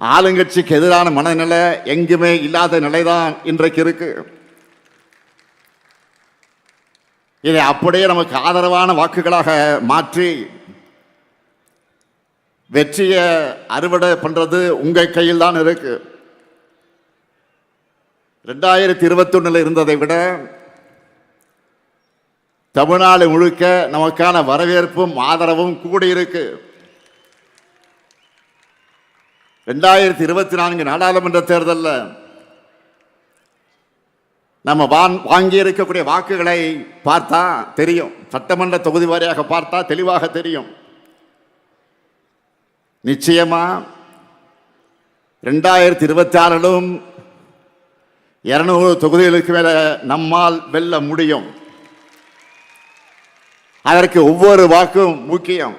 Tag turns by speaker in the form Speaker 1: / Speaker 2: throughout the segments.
Speaker 1: ஆளுங்கட்சிக்கு எதிரான மனநிலை எங்குமே இல்லாத நிலைதான் இன்றைக்கு இருக்கு. இதை அப்படியே நமக்கு ஆதரவான வாக்குகளாக மாற்றி வெற்றியை அறுவடை பண்றது உங்க கையில் தான் இருக்கு. ரெண்டாயிரத்தி இருபத்தொன்னில் இருந்ததை விட தமிழ்நாடு முழுக்க நமக்கான வரவேற்பும் ஆதரவும் கூடியிருக்கு. ரெண்டாயிரத்தி இருபத்தி நான்கு நாடாளுமன்ற தேர்தலில் நம்ம வான் வாங்கியிருக்கக்கூடிய வாக்குகளை பார்த்தா தெரியும். சட்டமன்ற தொகுதி வாரியாக பார்த்தா தெளிவாக தெரியும். நிச்சயமாக ரெண்டாயிரத்தி இருபத்தி ஆறிலும் இரநூறு தொகுதிகளுக்கு மேலே நம்மால் வெல்ல முடியும். அதற்கு ஒவ்வொரு வாக்கும் முக்கியம்.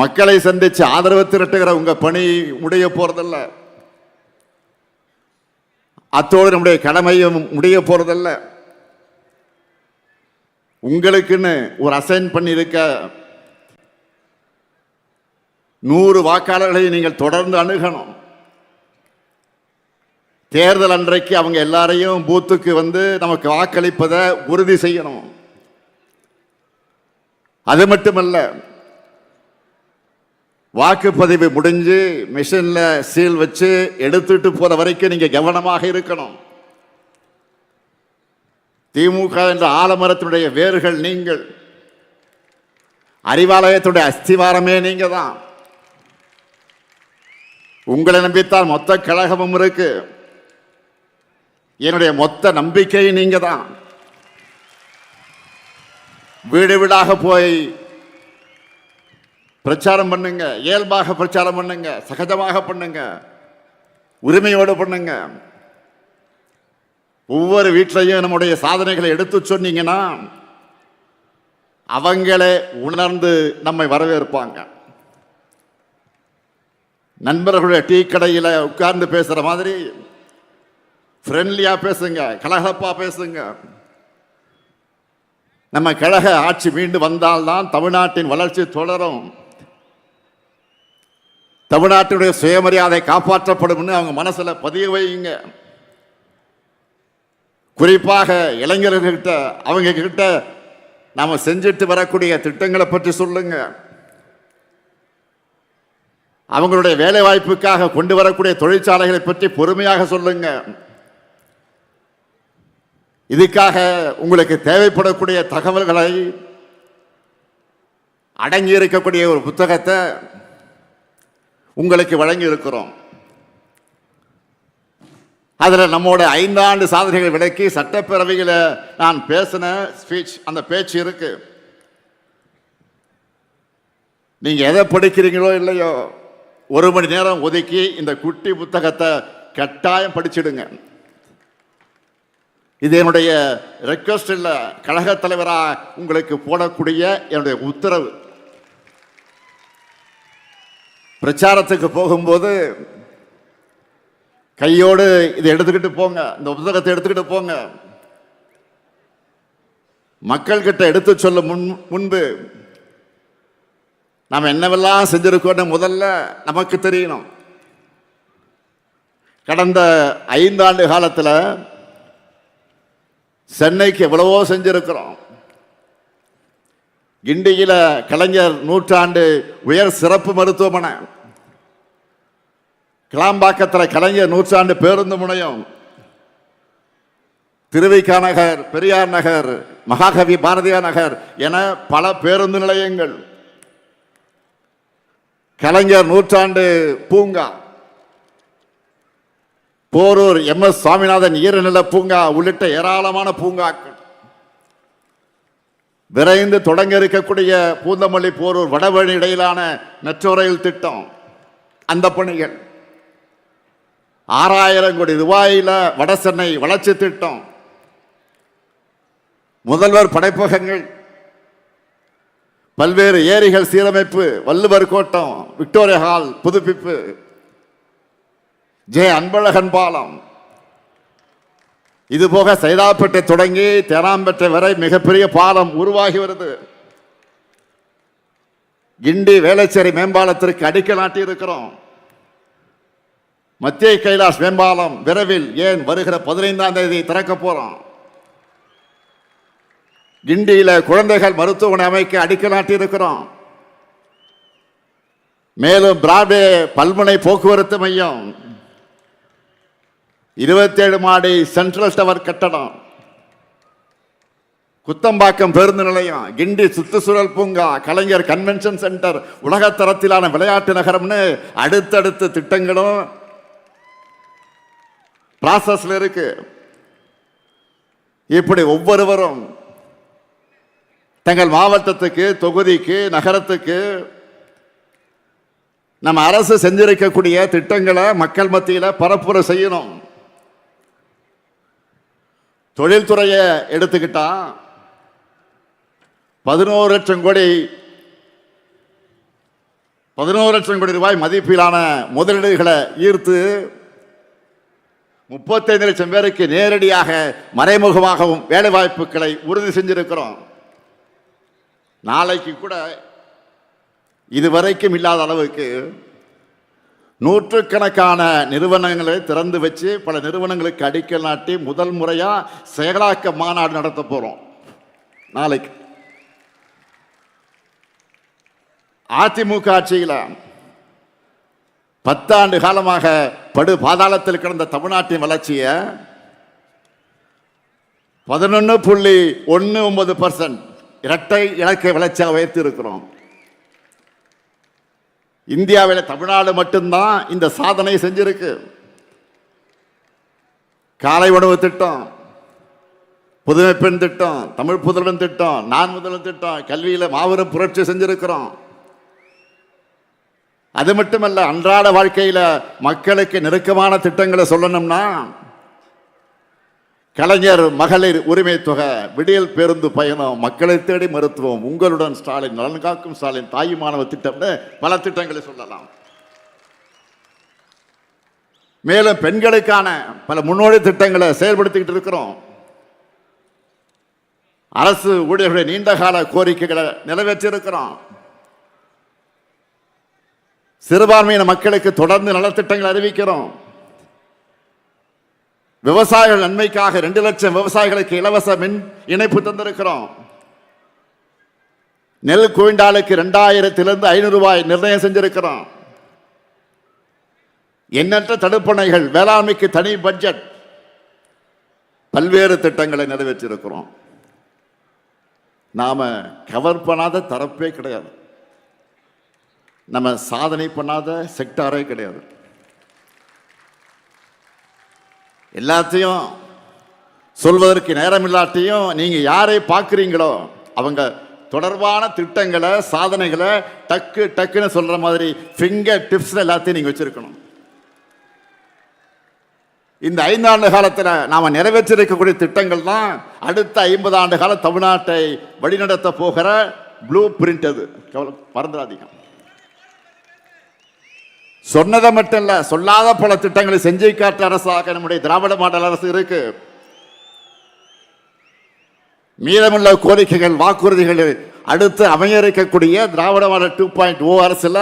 Speaker 1: மக்களை சந்திச்சு ஆதரவு திரட்டுகிற உங்க பணி முடிய போறதல்ல. அத்தோடு நம்முடைய கடமையும் முடிய போறதல்ல. உங்களுக்குன்னு ஒரு அசைன் பண்ணியிருக்க நூறு வாக்காளர்களை நீங்கள் தொடர்ந்து அணுகணும். தேர்தல் அன்றைக்கு அவங்க எல்லாரையும் பூத்துக்கு வந்து நமக்கு வாக்களிப்பதை உறுதி செய்யணும். அது மட்டுமல்ல வாக்குப்பதிவு முடிஞ்சு மிஷினில் சீல் வச்சு எடுத்துட்டு போகிற வரைக்கும் நீங்கள் கவனமாக இருக்கணும். திமுக என்ற ஆலமரத்தினுடைய வேர்கள் நீங்கள். அறிவாலயத்துடைய அஸ்திவாரமே நீங்கள் தான் உங்களை நம்பித்தான் மொத்த கழகமும் இருக்கு. என்னுடைய மொத்த நம்பிக்கை நீங்கள் தான் வீடு வீடாக போய் பிரச்சாரம் பண்ணுங்க. இயல்பாக பிரச்சாரம் பண்ணுங்க. சகஜமாக பண்ணுங்க. உரிமையோடு பண்ணுங்க. ஒவ்வொரு வீட்டிலையும் நம்முடைய சாதனைகளை எடுத்து சொன்னீங்கன்னா அவங்களே உணர்ந்து நம்மை வரவேற்பாங்க. நண்பர்களுடைய டீ கடையில் உட்கார்ந்து பேசுகிற மாதிரி ஃப்ரெண்ட்லியாக பேசுங்க. கலகலப்பாக பேசுங்க. நம்ம கழக ஆட்சி மீண்டு வந்தால்தான் தமிழ்நாட்டின் வளர்ச்சி தொடரும். தமிழ்நாட்டினுடைய சுயமரியாதை காப்பாற்றப்படும்னு அவங்க மனசில் பதிய வைங்க குறிப்பாக இளைஞர்கள்கிட்ட அவங்க கிட்ட நாம் செஞ்சுட்டு வரக்கூடிய திட்டங்களை பற்றி சொல்லுங்க. அவங்களுடைய வேலைவாய்ப்புக்காக கொண்டு வரக்கூடிய தொழிற்சாலைகளை பற்றி பொறுமையாக சொல்லுங்க. இதுக்காக உங்களுக்கு தேவைப்படக்கூடிய தகவல்களை அடங்கி இருக்கக்கூடிய ஒரு புத்தகத்தை உங்களுக்கு வழங்கி இருக்கிறோம் அதில் நம்மோட ஐந்தாண்டு சாதனைகளை விளக்கி சட்டப்பேரவையில் நான் பேசின ஸ்பீச் அந்த பேச்சு இருக்கு. நீங்க எதை படிக்கிறீங்களோ இல்லையோ ஒரு மணி நேரம் ஒதுக்கி இந்த குட்டி புத்தகத்தை கட்டாயம் படிச்சிடுங்க. இது என்னுடைய ரெக்வஸ்ட் இல்லை கழக தலைவராக உங்களுக்கு போடக்கூடிய என்னுடைய உத்தரவு. பிரச்சாரத்துக்கு போகும்போது கையோடு இதை எடுத்துக்கிட்டு போங்க. இந்த புத்தகத்தை எடுத்துக்கிட்டு போங்க. மக்கள்கிட்ட எடுத்து சொல்ல முன் முன்பு நாம் என்னவெல்லாம் செஞ்சுருக்கோன்னு முதல்ல நமக்கு தெரியணும். கடந்த ஐந்தாண்டு காலத்தில் சென்னைக்கு எவ்வளவோ செஞ்சுருக்கிறோம். கிண்டியில் கலைஞர் நூற்றாண்டு உயர் சிறப்பு மருத்துவமனை கிளாம்பாக்கத்தில் கலைஞர் நூற்றாண்டு பேருந்து முனையம் திருவிக்கா நகர் பெரியார் நகர் மகாகவி பாரதியார் நகர் என பல பேருந்து நிலையங்கள். கலைஞர் நூற்றாண்டு பூங்கா. போரூர் எம் எஸ் சுவாமிநாதன் ஈரநில பூங்கா உள்ளிட்ட ஏராளமான பூங்காக்கள். விரைந்து தொடங்க இருக்கக்கூடிய பூந்தமல்லி போரூர் வடவழி இடையிலான மெட்ரோ ரயில் திட்டம். அந்த பணிகள். ஆறாயிரம் கோடி ரூபாயில் வட சென்னை வளர்ச்சி திட்டம். முதல்வர் படைப்பகங்கள் பல்வேறு ஏரிகள் சீரமைப்பு வள்ளுவர் கோட்டம் விக்டோரியா ஹால் புதுப்பிப்பு ஜே அன்பழகன் பாலம். இது போக சைதாப்பேட்டை தொடங்கி தேனாம்பேட்டை வரை மிகப்பெரிய பாலம் உருவாகி வருது. கிண்டி வேளச்சேரி மேம்பாலத்திற்கு அடிக்கல் நாட்டி இருக்கிறோம் மத்திய கைலாஷ் மேம்பாலம் விரைவில் ஏன் வருகிற பதினைந்தாம் தேதி திறக்க போகிறோம் கிண்டியில் குழந்தைகள் மருத்துவமனை அமைக்க அடிக்கல் நாட்டியிருக்கிறோம் மேலும் பிராட்வே பல்முனை போக்குவரத்து மையம். இருபத்தேழு மாடி சென்ட்ரல் டவர் கட்டடம். குத்தம்பாக்கம் பேருந்து நிலையம் கிண்டி சுற்றுச்சூழல் பூங்கா கலைஞர் கன்வென்ஷன் சென்டர் உலகத்தரத்திலான விளையாட்டு நகரம்னு அடுத்தடுத்த திட்டங்களும் ப்ராசஸில் இருக்கு. இப்படி ஒவ்வொருவரும் தங்கள் மாவட்டத்துக்கு தொகுதிக்கு நகரத்துக்கு நம்ம அரசு செஞ்சிருக்கக்கூடிய திட்டங்களை மக்கள் மத்தியில் பரப்புரை செய்யணும். தொழில்துறையை எடுத்துக்கிட்டா பதினோரு லட்சம் கோடி பதினோரு லட்சம் கோடி ரூபாய் மதிப்பிலான முதலீடுகளை ஈர்த்து முப்பத்தைந்து லட்சம் பேருக்கு நேரடியாக மறைமுகமாகவும் வேலைவாய்ப்புகளை உறுதி செஞ்சிருக்கிறோம். நாளைக்கு கூட இதுவரைக்கும் இல்லாத அளவுக்கு நூற்றுக்கணக்கான நிறுவனங்களை திறந்து வச்சு பல நிறுவனங்களுக்கு அடிக்கல் நாட்டி முதல் முறையாக செயலாக்க மாநாடு நடத்த போகிறோம் நாளைக்கு. அதிமுக ஆட்சியில் பத்தாண்டு காலமாக படு பாதாளத்தில் கிடந்த தமிழ்நாட்டின் வளர்ச்சியை பதினொன்று புள்ளி ஒன்று ஒன்பது பர்சன்ட் இரட்டை இலக்கை வளர்ச்சியாக உயர்த்தி இருக்கிறோம் இந்தியாவில் தமிழ்நாடு மட்டும்தான் இந்த சாதனை செஞ்சிருக்கு. காலை உணவு திட்டம் புதுமை பெண் திட்டம் தமிழ் புதல்வன் திட்டம் நான் முதல்வன் திட்டம் கல்வியில் மாபெரும் புரட்சி செஞ்சிருக்கிறோம். அது மட்டுமல்ல அன்றாட வாழ்க்கையில் மக்களுக்கு நெருக்கமான திட்டங்களை சொல்லணும்னா கலைஞர் மகளிர் உரிமை தொகை விடியல் பேருந்து பயணம் மக்களை தேடி மருத்துவம் உங்களுடன் ஸ்டாலின் நலன் காக்கும் ஸ்டாலின் தாய் மாணவ திட்டம்னு பல திட்டங்களை சொல்லலாம். மேலும் பெண்களுக்கான பல முன்னோடி திட்டங்களை செயல்படுத்திக்கிட்டு இருக்கிறோம். அரசு ஊழியர்களுடைய நீண்டகால கோரிக்கைகளை நிறைவேற்றியிருக்கிறோம். சிறுபான்மையின மக்களுக்கு தொடர்ந்து நலத்திட்டங்கள் அறிவிக்கிறோம். விவசாயிகள் நன்மைக்காக ரெண்டு லட்சம் விவசாயிகளுக்கு இலவச மின் இணைப்பு தந்திருக்கிறோம். நெல் குவிண்டாலுக்கு ரெண்டாயிரத்திலிருந்து ஐநூறு ரூபாய் நிர்ணயம் செஞ்சிருக்கிறோம். எண்ணற்ற தடுப்பணைகள் வேளாண்மைக்கு தனி பட்ஜெட். பல்வேறு திட்டங்களை நிறைவேற்றியிருக்கிறோம் நாம கவர் பண்ணாத தரப்பே கிடையாது. நம்ம சாதனை பண்ணாத செக்டாரே கிடையாது. எல்லாத்தையும் சொல்வதற்கு நேரம் இல்லாட்டியும் நீங்கள் யாரை பார்க்குறீங்களோ அவங்க தொடர்பான திட்டங்களை சாதனைகளை டக்கு டக்குன்னு சொல்கிற மாதிரி ஃபிங்கர் டிப்ஸ் எல்லாத்தையும் நீங்கள் வச்சுருக்கணும். இந்த ஐந்தாண்டு காலத்தில் நாம் நிறைவேற்றிருக்கக்கூடிய திட்டங்கள் தான் அடுத்த ஐம்பது ஆண்டு கால தமிழ்நாட்டை வழிநடத்த போகிற ப்ளூ பிரிண்ட் அது. மறந்துடாதீங்க. சொன்னதை மட்டும் இல்ல சொல்லாத பல திட்டங்களை செஞ்சு காட்டு அரசாக நம்முடைய திராவிட மாடல் அரசு இருக்கு. மீதமுள்ள கோரிக்கைகள் வாக்குறுதிகள் அடுத்து அமைய இருக்கக்கூடிய Dravida model two point O அரசுல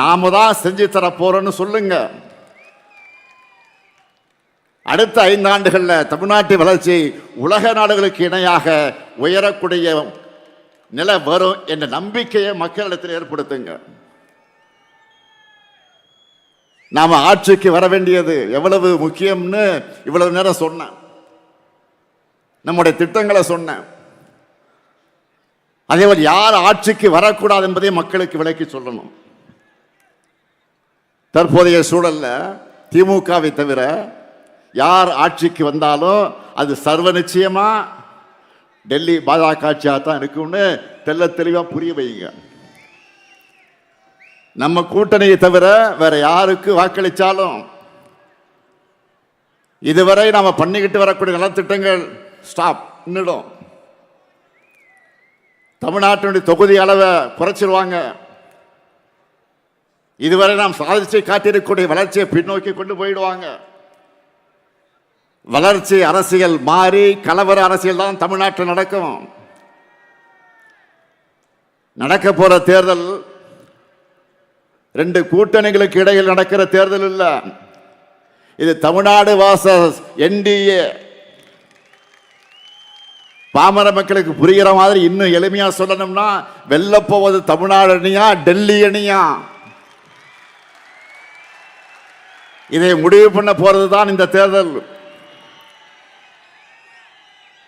Speaker 1: நாம தான் செஞ்சு தர போறோம்னு சொல்லுங்க. அடுத்த ஐந்தாண்டுகளில் தமிழ்நாட்டு வளர்ச்சி உலக நாடுகளுக்கு இணையாக உயரக்கூடிய நிலை வரும் என்ற நம்பிக்கையை மக்களிடத்தில் ஏற்படுத்துங்க. நாம் ஆட்சிக்கு வர வேண்டியது எவ்வளவு முக்கியம்னு இவ்வளவு நேரம் சொன்னேன். நம்முடைய திட்டங்களை சொன்னேன். அதே மாதிரி யார் ஆட்சிக்கு வரக்கூடாது என்பதை மக்களுக்கு விளக்கி சொல்லணும். தற்போதைய சூழலில் திமுகவை தவிர யார் ஆட்சிக்கு வந்தாலும் அது சர்வ நிச்சயமாக டெல்லி பாஜக ஆட்சியாக தான் இருக்கும்னு தெல்ல தெளிவாக புரிய வைங்க நம்ம கூட்டணியை தவிர வேற யாருக்கு வாக்களித்தாலும் இதுவரை நாம் பண்ணிக்கிட்டு வரக்கூடிய நலத்திட்டங்கள் ஸ்டாப் நின்றுடும். தமிழ்நாட்டினுடைய தொகுதி அளவை குறைச்சிருவாங்க. இதுவரை நாம் சாதிச்சு காட்டியிருக்கக்கூடிய வளர்ச்சியை பின்னோக்கி கொண்டு போயிடுவாங்க. வளர்ச்சி அரசியல் மாறி கலவர அரசியல் தான் தமிழ்நாட்டில் நடக்கும். நடக்க போற தேர்தல் ரெண்டு கூட்டணிகளுக்கு இடையில் நடக்கிற தேர்தல் இல்லை. இது தமிழ்நாடு வாசஸ் என்டிஏ. பாமர மக்களுக்கு புரிகிற மாதிரி இன்னும் எளிமையா சொல்லணும்னா வெல்லப்போவது தமிழ்நாடு அணியா டெல்லி அணியா? இதை முடிவு பண்ண போறது தான் இந்த தேர்தல்.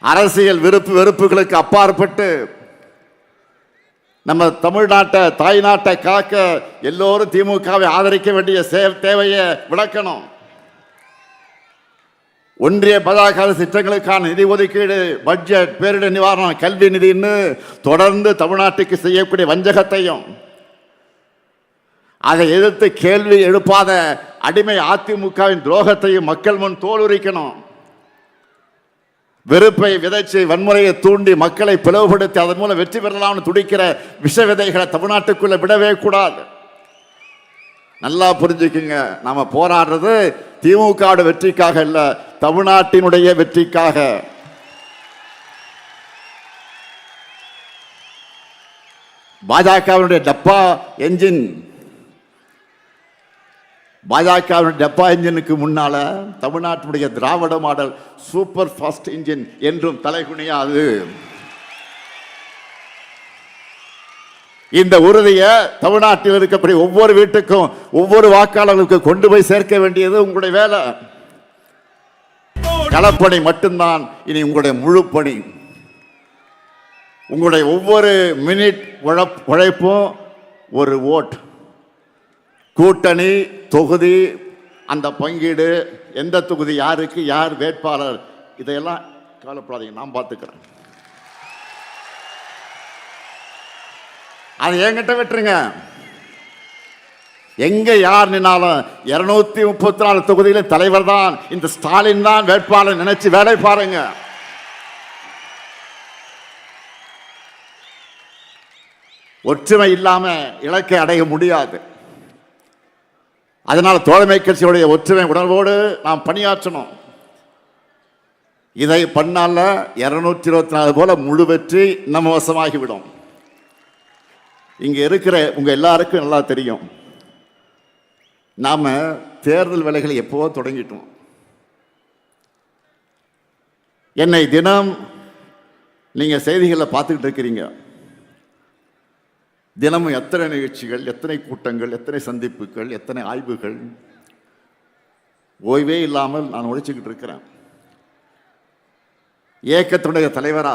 Speaker 1: அரசியல் விருப்பு வெறுப்புகளுக்கு அப்பாற்பட்டு நம்ம தமிழ்நாட்டை தாய்நாட்டை காக்க எல்லோரும் திமுகவை ஆதரிக்க வேண்டிய தேவையை விளக்கணும். ஒன்றிய பதாகால திட்டங்களுக்கான நிதி ஒதுக்கீடு பட்ஜெட் பேரிடர் நிவாரணம் கல்வி நிதின்னு தொடர்ந்து தமிழ்நாட்டுக்கு செய்யக்கூடிய வஞ்சகத்தையும் அதை எதிர்த்து கேள்வி எழுப்பாத அடிமை அதிமுகவின் துரோகத்தையும் மக்கள் முன் தோலுரிக்கணும். வெறுப்பை விதைச்சு வன்முறையை தூண்டி மக்களை பிளவுபடுத்தி அதன் மூலம் வெற்றி பெறலாம்னு துடிக்கிற விஷ விதைகளை தமிழ்நாட்டுக்குள்ள விடவே கூடாது. நல்லா புரிஞ்சுக்குங்க. நாம போராடுறது திமுக வெற்றிக்காக இல்ல தமிழ்நாட்டினுடைய வெற்றிக்காக. பாஜகவினுடைய டப்பா என்ஜின். பாஜகவின் டெப்பா இன்ஜினுக்கு முன்னால் தமிழ்நாட்டினுடைய Dravida model super fast engine என்றும் தலைகுனியாது இந்த உறுதியை தமிழ்நாட்டில் இருக்கக்கூடிய ஒவ்வொரு வீட்டுக்கும் ஒவ்வொரு வாக்காளர்களுக்கு கொண்டு போய் சேர்க்க வேண்டியது உங்களுடைய வேலை. களப்பணி மட்டும்தான் இனி உங்களுடைய முழு பணி. உங்களுடைய ஒவ்வொரு மினிட் உழைப்பும் ஒரு ஓட். கூட்டணி தொகுதி அந்த பங்கீடு எந்த தொகுதி யாருக்கு யார் வேட்பாளர் இதையெல்லாம் கவலைப்படாதீங்க நான் பார்த்துக்கிறேன். அதை என்கிட்ட விட்டுருங்க. எங்க யார் நின்னாலும் இருநூத்தி முப்பத்தி நாலு தொகுதியில தலைவர் தான் இந்த ஸ்டாலின் தான் வேட்பாளர் நினைச்சு வேலை பாருங்க. ஒற்றுமை இல்லாம இலக்கை அடைய முடியாது. அதனால் தோழமை கட்சியுடைய ஒற்றுமை உணர்வோடு நாம் பணியாற்றணும். இதை பண்ணால இருநூற்றி இருபத்தி நாலு போல முழு வெற்றி நம்ம வசமாகிவிடும் இங்கே இருக்கிற உங்கள் எல்லாருக்கும் நல்லா தெரியும். நாம் தேர்தல் வேலைகளை எப்போவோ தொடங்கிட்டோம். என்னை தினம் நீங்கள் செய்திகளை பார்த்துக்கிட்டு இருக்கிறீங்க. தினமும் எத்தனை நிகழ்ச்சிகள் எத்தனை கூட்டங்கள் எத்தனை சந்திப்புகள் எத்தனை ஆய்வுகள்? ஓய்வே இல்லாமல் நான் உழைச்சிக்கிட்டு இருக்கிறேன். இயக்கத்தினுடைய தலைவரா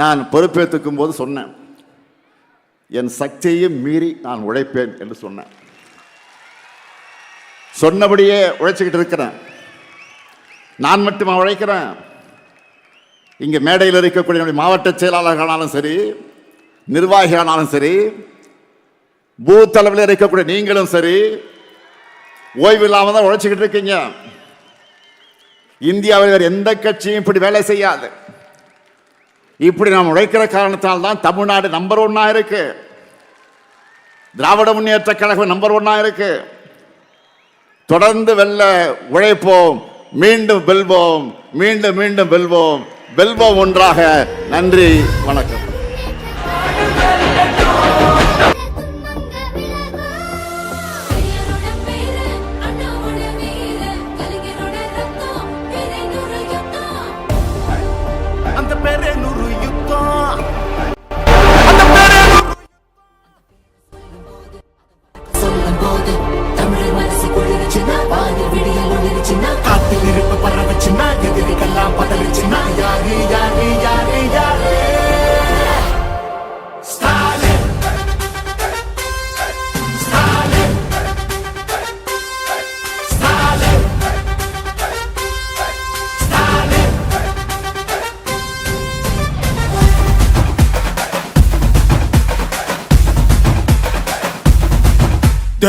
Speaker 1: நான் பொறுப்பேற்றுக்கும் போது சொன்னேன். என் சக்தியையும் மீறி நான் உழைப்பேன் என்று சொன்னேன். சொன்னபடியே உழைச்சிக்கிட்டு இருக்கிறேன். நான் மட்டுமா உழைக்கிறேன்? இங்கே மேடையில் இருக்கக்கூடிய மாவட்ட செயலாளர்களானாலும் சரி நிர்வாகிகளானாலும் சரி பூத்தளவில் இருக்கக்கூடிய நீங்களும் சரி ஓய்வு இல்லாமல் தான் உழைச்சிக்கிட்டு இருக்கீங்க. இந்தியாவில் வேறு எந்த கட்சியும் இப்படி வேலை செய்யாது. இப்படி நாம் உழைக்கிற காரணத்தால் தான் தமிழ்நாடு நம்பர் ஒன்னா இருக்கு. திராவிட முன்னேற்ற கழகம் நம்பர் ஒன்னா இருக்கு. தொடர்ந்து வெல்ல உழைப்போம் மீண்டும் வெல்வோம் மீண்டும் மீண்டும் வெல்வோம். வெல்வோம் ஒன்றாக. நன்றி வணக்கம்.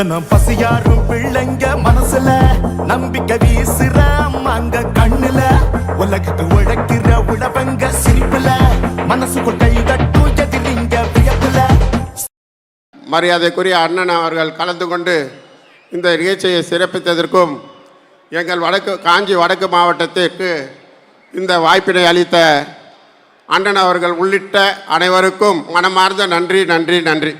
Speaker 2: தினம் பசியாரும் பிள்ளைங்க மனசுல. நம்பிக்கை வீசுற அம்மாங்க கண்ணுல. உலகத்து உழைக்கிற உழவங்க சிரிப்புல. மனசுக்குள் கை கட்டும் எதிரிங்க வியப்புல.
Speaker 3: மரியாதைக்குரிய அண்ணன் அவர்கள் கலந்து கொண்டு இந்த நிகழ்ச்சியை சிறப்பித்ததற்கும் எங்கள் வடக்கு காஞ்சி வடக்கு மாவட்டத்திற்கு இந்த வாய்ப்பினை அளித்த அண்ணன் அவர்கள் உள்ளிட்ட அனைவருக்கும் மனமார்ந்த நன்றி நன்றி நன்றி.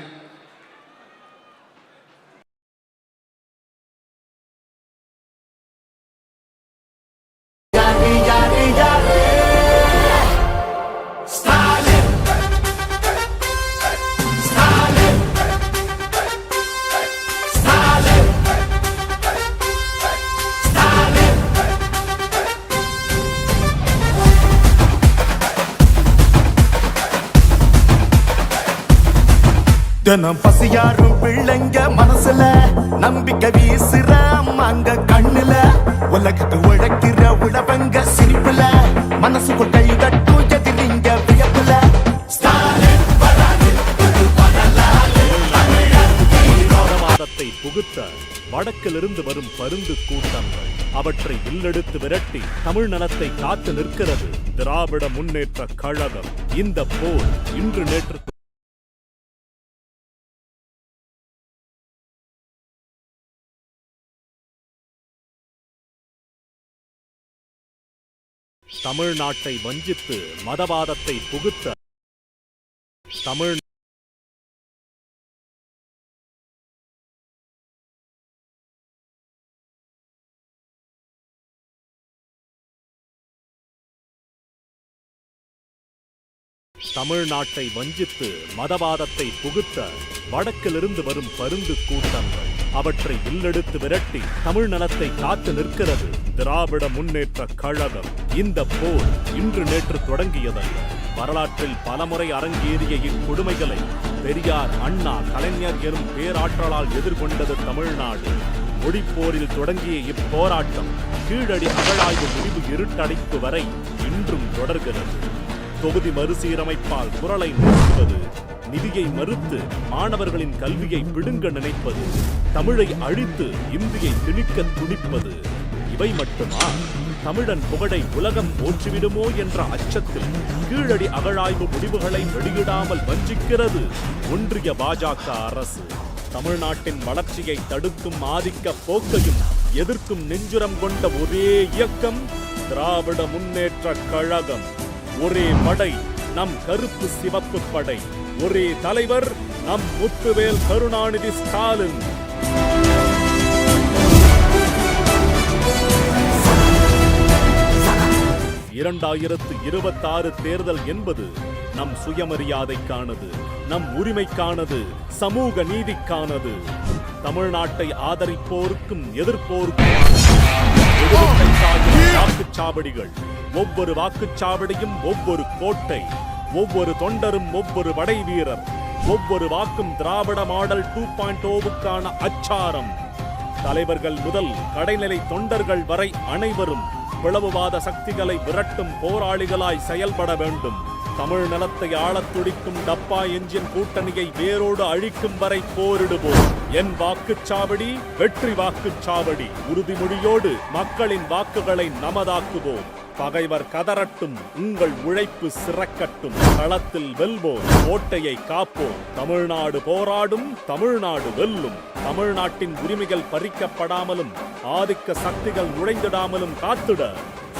Speaker 2: தினம் பசியாரும் பிள்ளைங்க மனசுல நம்பிக்கை வீசுற அங்க கண்ணுல. உலகத்து உழைக்கிற உழவங்க சிரிப்புல மனசுக்குள் கை தட்டும் எதிரிங்க வியப்புல. ஸ்டாலின்
Speaker 4: புகுத்த வடக்கிலிருந்து வரும் பருந்து கூட்டங்கள் அவற்றை உள்ளெடுத்து விரட்டி தமிழ் நலத்தை காத்து நிற்கிறது திராவிட முன்னேற்ற கழகம். இந்த போர் இன்று நேற்று தமிழ்நாட்டை வஞ்சித்து மதவாதத்தை புகுத்த தமிழ் தமிழ்நாட்டை வஞ்சித்து மதவாதத்தை புகுத்த வடக்கிலிருந்து வரும் பருந்து கூட்டங்கள் அவற்றை இல்லெடுத்து விரட்டி தமிழ் நலத்தை காத்து நிற்கிறது. திராவிட முன்னேற்ற கழகம். இந்த போர் இன்று நேற்று தொடங்கியதல்ல. வரலாற்றில் பலமுறை அரங்கேறிய இக்கொடுமைகளை பெரியார் அண்ணா கலைஞர் எனும் பேராற்றலால் எதிர்கொண்டது தமிழ்நாடு. முடிப்போரில் தொடங்கிய இப்போராட்டம் கீழடி அகழாய்வு முடிவு இருட்டடைப்பு வரை இன்றும் தொடர்கிறது. தொகுதி மறுசீரமைப்பால் குரலை நிறுத்துவது நிதியை மறுத்து மாணவர்களின் கல்வியை பிடுங்க நினைப்பது தமிழை அழித்து இந்தியை திணிக்க துணிப்பது இவை மட்டுமா? தமிழன் புகழை உலகம் போற்றிவிடுமோ என்ற அச்சத்தில் கீழடி அகழாய்வு முடிவுகளை வெளியிடாமல் வஞ்சிக்கிறது ஒன்றிய பாஜக அரசு. தமிழ்நாட்டின் வளர்ச்சியை தடுக்கும் ஆதிக்க போக்கையும் எதிர்க்கும் நெஞ்சுரம் கொண்ட ஒரே இயக்கம் திராவிட முன்னேற்ற கழகம். ஒரே படை நம் கருப்பு சிவப்பு படை. ஒரே தலைவர் நம் முத்துவேல் கருணாநிதி ஸ்டாலின். இரண்டாயிரத்து இருபத்தாறு தேர்தல் என்பது நம் சுயமரியாதைக்கானது நம் உரிமைக்கானது சமூக நீதிக்கானது. தமிழ்நாட்டை ஆதரிப்போருக்கும் எதிர்ப்போருக்கும் வாக்குச்சாவடிகள். ஒவ்வொரு வாக்குச்சாவடியும் ஒவ்வொரு கோட்டை ஒவ்வொரு தொண்டரும் ஒவ்வொரு படை வீரர் ஒவ்வொரு வாக்கும் திராவிட மாடல் டூ பாயிண்ட் ஓவுக்கான அச்சாரம். தலைவர்கள் முதல் கடைநிலை தொண்டர்கள் வரை அனைவரும் பிளவுவாத சக்திகளை விரட்டும் போராளிகளாய் செயல்பட வேண்டும். தமிழ் நலத்தை ஆளத் துடிக்கும் டப்பா எஞ்சின் கூட்டணியை வேரோடு அழிக்கும் வரை போரிடுவோம். என் வாக்குச்சாவடி வெற்றி வாக்குச்சாவடி. உறுதிமொழியோடு மக்களின் வாக்குகளை நமதாக்குவோம். பகைவர் கதறட்டும் உங்கள் உழைப்பு சிறக்கட்டும். களத்தில் வெல்வோம் கோட்டையை காப்போம் தமிழ்நாடு போராடும் தமிழ்நாடு வெல்லும். தமிழ்நாட்டின் உரிமைகள் பறிக்கப்படாமலும் ஆதிக்க சக்திகள் நுழைந்திடாமலும் காத்திட.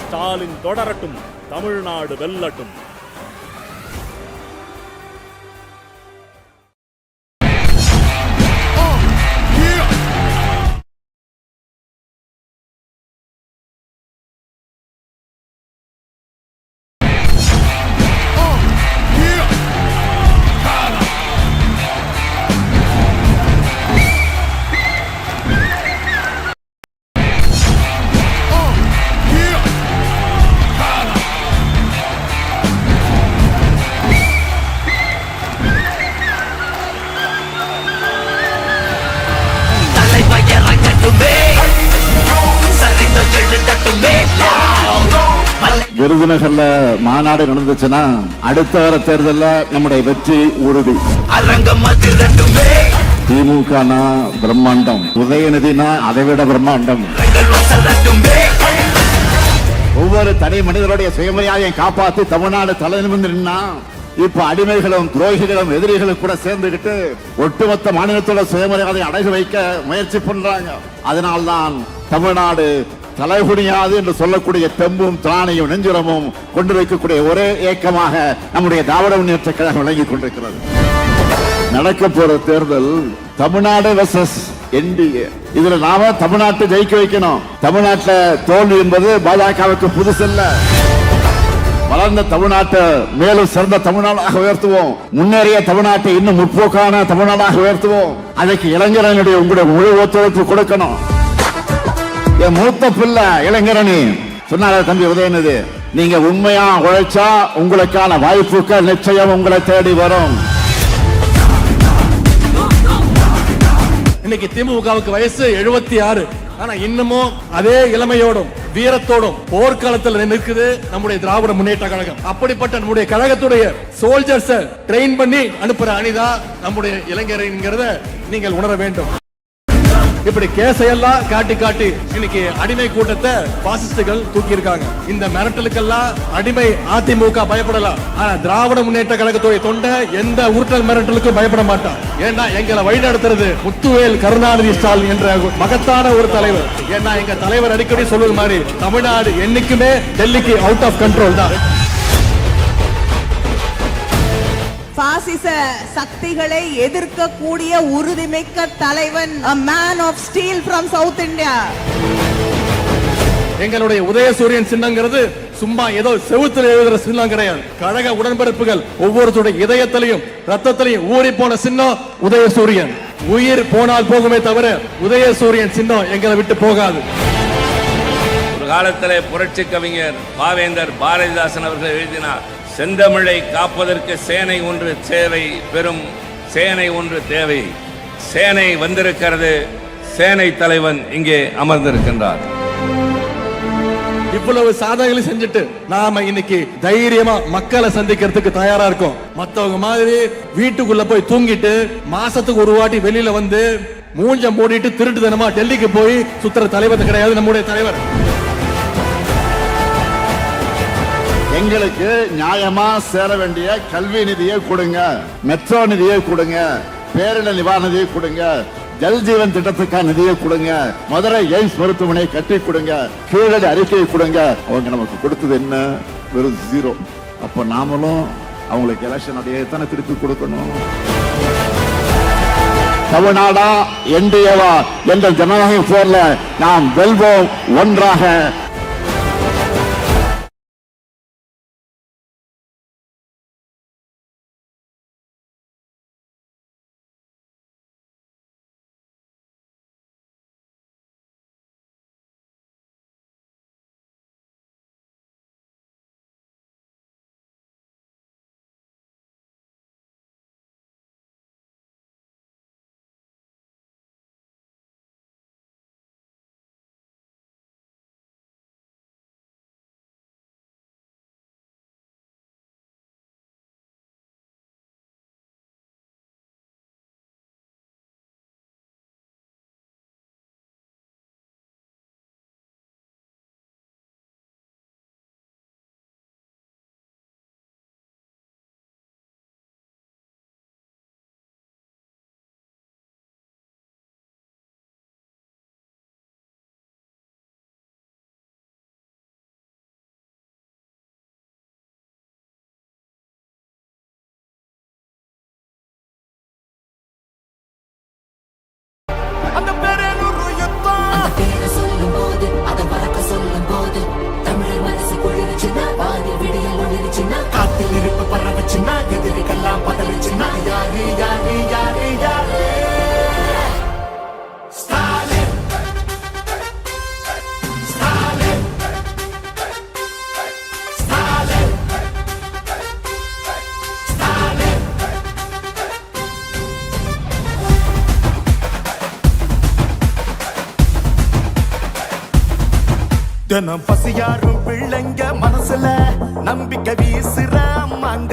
Speaker 4: ஸ்டாலின் தொடரட்டும் தமிழ்நாடு வெல்லட்டும்.
Speaker 1: விருதுநகர்ல மாநாடு நடந்துச்சுன்னா அடுத்த வர தேர்தல்ல நம்முடைய வெற்றி உறுதி. திமுகனா பிரம்மாண்டம். உதயநிதினா அதை விட பிரம்மாண்டம். ஒவ்வொரு தனி மனிதருடைய சுயமரியாதையை காப்பாத்தி தமிழ்நாடு தலை இப்ப அடிமைகளும் துரோகிகளும் எதிரிகளும் கூட சேர்ந்துகிட்டு ஒட்டுமொத்த மாநிலத்தோட சுயமரியாதை அடகு வைக்க முயற்சி பண்றாங்க. அதனால்தான் தமிழ்நாடு தலைகுனியாது என்று சொல்லக்கூடிய தெம்பும் தானையும் நெஞ்சுரமும் கொண்டிருக்கக்கூடிய ஒரே இயக்கமாக நம்முடைய திராவிட முன்னேற்ற கழகம் விளங்கிக் கொண்டிருக்கிறது. நடக்க போற தேர்தல் தமிழ்நாடு வெர்சஸ் என்டிஏ இதுல நாம தமிழ்நாட்டை ஜெயிக்க வைக்கணும். தமிழ்நாட்டில் தோல்வி என்பது பாஜகவுக்கு புதுசல்ல வளர்ந்த தமிழ்நாட்டை மேலும் சிறந்த தமிழ்நாடாக உயர்த்துவோம். முன்னேறிய தமிழ்நாட்டை இன்னும் முற்போக்கான தமிழ்நாடாக உயர்த்துவோம். அதற்கு இளைஞர்களுடைய உங்களுடைய முழு ஒத்துழைப்பு கொடுக்கணும். என் மூத்த பிள்ளை இளைஞரணி. சொன்னார தம்பி உதயநிதி நீங்க உண்மையா உழைச்சா உங்களுக்கான வாய்ப்புகள் நிச்சயம் உங்களை தேடி வரும்.
Speaker 5: இன்னைக்கு திமுகவுக்கு வயசு எழுபத்தி ஆறு. ஆனா இன்னமும் அதே இளமையோடும் வீரத்தோடும் போர்க்காலத்தில் நிற்குது நம்முடைய திராவிட முன்னேற்ற கழகம். அப்படிப்பட்ட நம்முடைய கழகத்துடைய சோல்ஜர்ஸ் ட்ரெயின் பண்ணி அனுப்புற அணிதான் நம்முடைய இளைஞர்ங்கிறத நீங்கள் உணர வேண்டும். இப்படி கேசையெல்லாம் காட்டி காட்டி இன்னைக்கு அடிமை கூட்டத்தை பாசிஸ்டுகள் தூக்கி இருக்காங்க இந்த மிரட்டலுக்கெல்லாம் அடிமை அதிமுக பயப்படலாம். ஆனா திராவிட முன்னேற்ற கழகத்துடைய தொண்டை எந்த உருட்டல் மிரட்டலுக்கும் பயப்பட மாட்டான். ஏன்னா எங்களை வழிநடத்துறது முத்துவேல் கருணாநிதி ஸ்டாலின் என்ற மகத்தான ஒரு தலைவர். ஏன்னா எங்க தலைவர் அடிக்கடி சொல்வது மாதிரி தமிழ்நாடு என்னைக்குமே டெல்லிக்கு அவுட் ஆஃப் கண்ட்ரோல் தான்.
Speaker 6: பாசிச சக்திகளை எதிர்க்கக்கூடிய உறுதிமிக்க தலைவன் a man of steel from south india.
Speaker 5: எங்களுடைய உதயசூரியன் சின்னங்கிறது சும்மா ஏதோ செவுத்துல எழுதுற சின்னம் கிடையாது. கழக உடன்பிறப்புகள் ஒவ்வொருத்தருடைய இதயத்திலையும் ரத்தத்திலையும் ஊறி போன சின்னம் உதயசூரியன். உயிர் போனால் போகுமே தவிர உதயசூரியன் சின்னம் எங்களை விட்டு போகாது.
Speaker 7: ஒரு காலத்திலே புரட்சி கவிஞர் பாவேந்தர் பாரதிதாசன் அவர்கள் எழுதினார் செந்தமிழை காப்பதற்கு சேனை ஒன்று தேவை பெரும் சேனை ஒன்று தேவை. சேனை வந்திருக்கிறது சேனை தலைவன் இங்கே அமர்ந்திருக்கின்றார்.
Speaker 5: இவ்வளவு சாதனைகளை செஞ்சுட்டு நாம இன்னைக்கு தைரியமா மக்களை சந்திக்கிறதுக்கு தயாரா இருக்கோம். மத்தவங்க மாதிரி வீட்டுக்குள்ள போய் தூங்கிட்டு மாசத்துக்கு ஒரு வாட்டி வெளியில வந்து மூஞ்ச மூடிட்டு திருட்டுத்தனமா டெல்லிக்கு போய் சுத்துற தலைவர் கிடையாது நம்முடைய தலைவர்.
Speaker 1: எங்களுக்கு நியாயமா சேர வேண்டிய கல்வி நிதியை கொடுங்க மெட்ரோ நிதியை கொடுங்க பேரிடர் நிவாரண நிதியை கொடுங்க ஜல் ஜீவன் திட்டத்துக்கான நிதியை கொடுங்க மதுரை எய்ம்ஸ் மருத்துவமனை கட்டி கொடுங்க கீழடி அறிக்கையை கொடுங்க. அவங்க நமக்கு கொடுத்தது என்ன? வெறும் ஜீரோ அப்ப நாமளும் அவங்களுக்கு எலெக்ஷன் அப்படியே தானே திருப்பி கொடுக்கணும். தமிழ்நாடா என்டிஏவா என்ற ஜனநாயக போர்ல நாம் வெல்வோம் ஒன்றாக.
Speaker 2: தினம் பசியாரும் பிள்ளைங்க மனசுல நம்பிக்கை வீசுற அம்மாங்க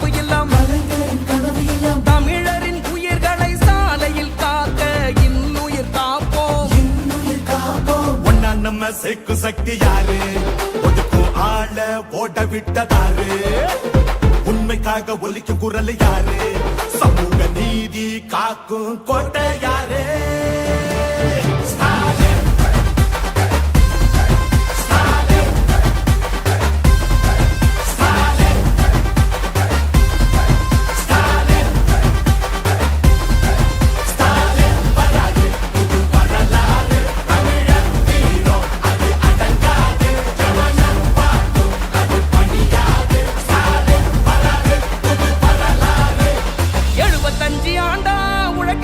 Speaker 8: கனவு
Speaker 9: எல்லாம்
Speaker 8: தமிழரின் உயிர்களை சாலையில் காக்க இன்னுயிர் காப்போம்.
Speaker 2: ஒன்னா நம்ம சேர்க்கும் சக்தி யாரு? ஒதுக்கும் ஆள ஓட விட்டதாரு உண்மைக்காக ஒலிக்கும் குரல் யாரு? சமூக நீதி காக்கும் கோட்டை யாரு?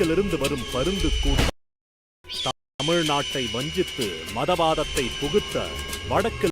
Speaker 4: வடக்கிலிருந்து வரும் பருந்து கூட்டம் தமிழ்நாட்டை வஞ்சித்து மதவாதத்தை புகுத்த வடக்கில்